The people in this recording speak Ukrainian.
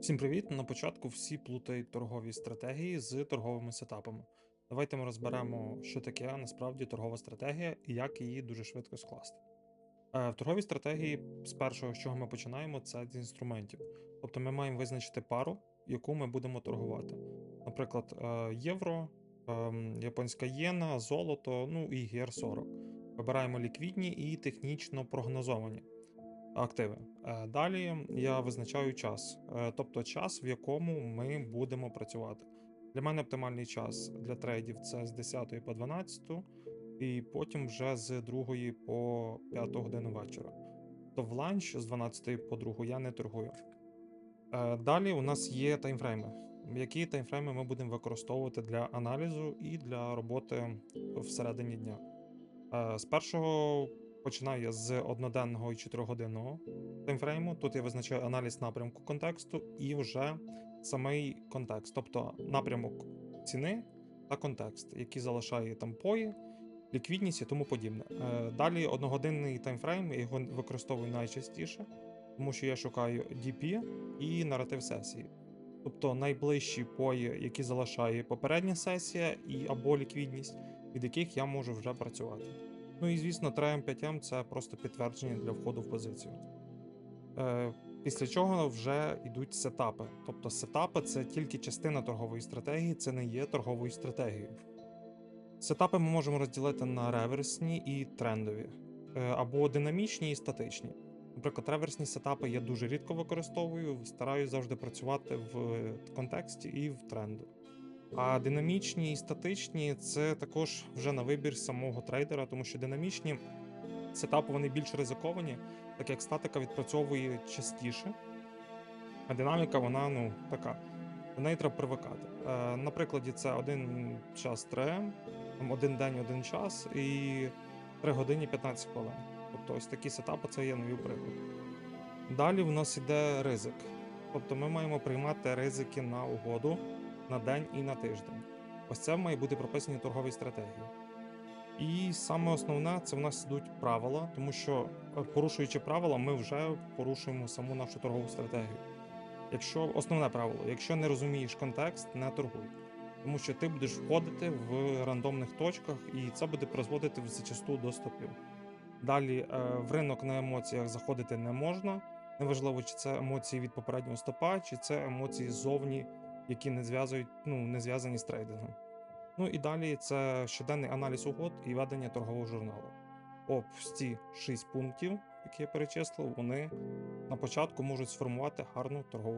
Всім привіт! На початку всі плутають торгові стратегії з торговими сетапами. Давайте ми розберемо, що таке насправді торгова стратегія і як її дуже швидко скласти. Е, В торговій стратегії з першого, з чого ми починаємо, це з інструментів. Тобто ми маємо визначити пару, яку ми будемо торгувати. Наприклад, е, євро, ем, японська єна, золото, ну і GR40. Вибираємо ліквідні і технічно прогнозовані активи. Е, Далі я визначаю час, е, тобто час, в якому ми будемо працювати. Для мене оптимальний час для трейдів це з 10 по 12, і потім вже з 2 по 5 годину вечора. То в ланч з 12 по 2 я не торгую. Е, Далі у нас є таймфрейми. Які таймфрейми ми будемо використовувати для аналізу і для роботи всередині дня. З першого починаю я з одноденного і чотиригодинного таймфрейму. Тут я визначаю аналіз напрямку контексту і вже самий контекст, тобто напрямок ціни та контекст, який залишає там пої, ліквідність і тому подібне. Е, Далі одногодинний таймфрейм, я його використовую найчастіше, тому що я шукаю DP і наратив сесії. Тобто найближчі пої, які залишає попередня сесія, і або ліквідність, від яких я можу вже працювати. Ну і звісно, 3М5М це просто підтвердження для входу в позицію. Е, Після чого вже йдуть сетапи. Тобто сетапи це тільки частина торгової стратегії, це не є торговою стратегією. Сетапи ми можемо розділити на реверсні і трендові, е, або динамічні і статичні. Наприклад, реверсні сетапи я дуже рідко використовую, стараюсь завжди працювати в контексті і в тренду. А динамічні і статичні це також вже на вибір самого трейдера, тому що динамічні сетапи вони більш ризиковані, так як статика відпрацьовує частіше, а динаміка вона ну така. До неї треба привикати. Е, на прикладі це один час 3 один день, один час і 3 години 15 хвилин. Тобто ось такі сетапи це я навів приклад. Далі в нас іде ризик. Тобто ми маємо приймати ризики на угоду на день і на тиждень. Ось це має бути прописані торгові стратегії. І саме основне це в нас йдуть правила, тому що е, порушуючи правила, ми вже порушуємо саму нашу торгову стратегію. Якщо основне правило, якщо не розумієш контекст, не торгуй. Тому що ти будеш входити в рандомних точках, і це буде призводити зачасту до стопів. Далі е, в ринок на емоціях заходити не можна. Неважливо, чи це емоції від попереднього стопа, чи це емоції ззовні, які не зв'язують, ну не зв'язані з трейдингом. Ну і далі це щоденний аналіз угод і ведення торгового журналу. Об ці 6 пунктів, які я перечислив, вони на початку можуть сформувати гарну торгову